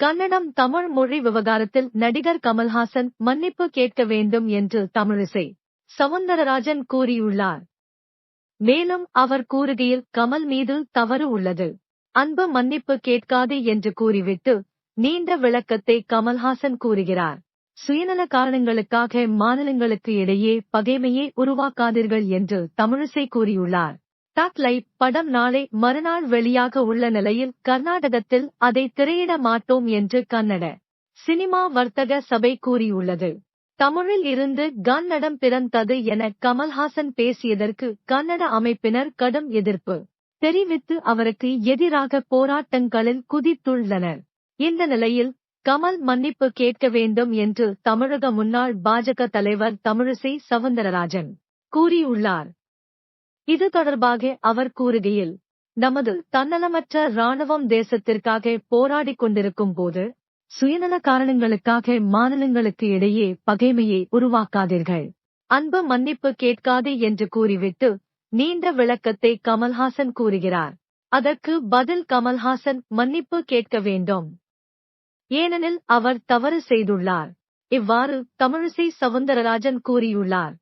கன்னடம் தமிழ் மொழி விவகாரத்தில் நடிகர் கமல்ஹாசன் மன்னிப்பு கேட்க வேண்டும் என்று தமிழிசை சவுந்தரராஜன் கூறியுள்ளார். மேலும் அவர் கூறுகையில் கமல் மீது தவறு உள்ளது. அன்பு மன்னிப்பு கேட்காது என்று கூறிவிட்டு நீண்ட விளக்கத்தை கமல்ஹாசன் கூறுகிறார். சுயநல காரணங்களுக்காக மாநிலங்களுக்கு இடையே பகைமையை உருவாக்காதீர்கள் என்று தமிழிசை கூறியுள்ளார். டாக் படம் நாளை மறுநாள் வெளியாக உள்ள நிலையில் கர்நாடகத்தில் அதை திரையிட மாட்டோம் என்று கன்னட சினிமா வர்த்தக சபை கூறியுள்ளது. தமிழில் இருந்து கன்னடம் பிறந்தது என கமல்ஹாசன் பேசியதற்கு கன்னட அமைப்பினர் கடும் எதிர்ப்பு தெரிவித்து அவருக்கு எதிராக போராட்டங்களில் குதித்துள்ளனர். இந்த நிலையில் கமல் மன்னிப்பு கேட்க வேண்டும் என்று தமிழக முன்னாள் பாஜக தலைவர் தமிழிசை சவுந்தரராஜன் கூறியுள்ளார். இது தொடர்பாக அவர் கூறுகையில் நமது தன்னலமற்ற ராணுவம் தேசத்திற்காக போராடிக் கொண்டிருக்கும் போது சுயநல காரணங்களுக்காக மாநிலங்களுக்கு இடையே பகைமையை உருவாக்காதீர்கள். அன்பு மன்னிப்பு கேட்காதே என்று கூறிவிட்டு நீண்ட விளக்கத்தை கமல்ஹாசன் கூறுகிறார். அதற்கு பதில் கமல்ஹாசன் மன்னிப்பு கேட்க வேண்டும். ஏனெனில் அவர் தவறு செய்துள்ளார். இவ்வாறு தமிழிசை சவுந்தரராஜன் கூறியுள்ளார்.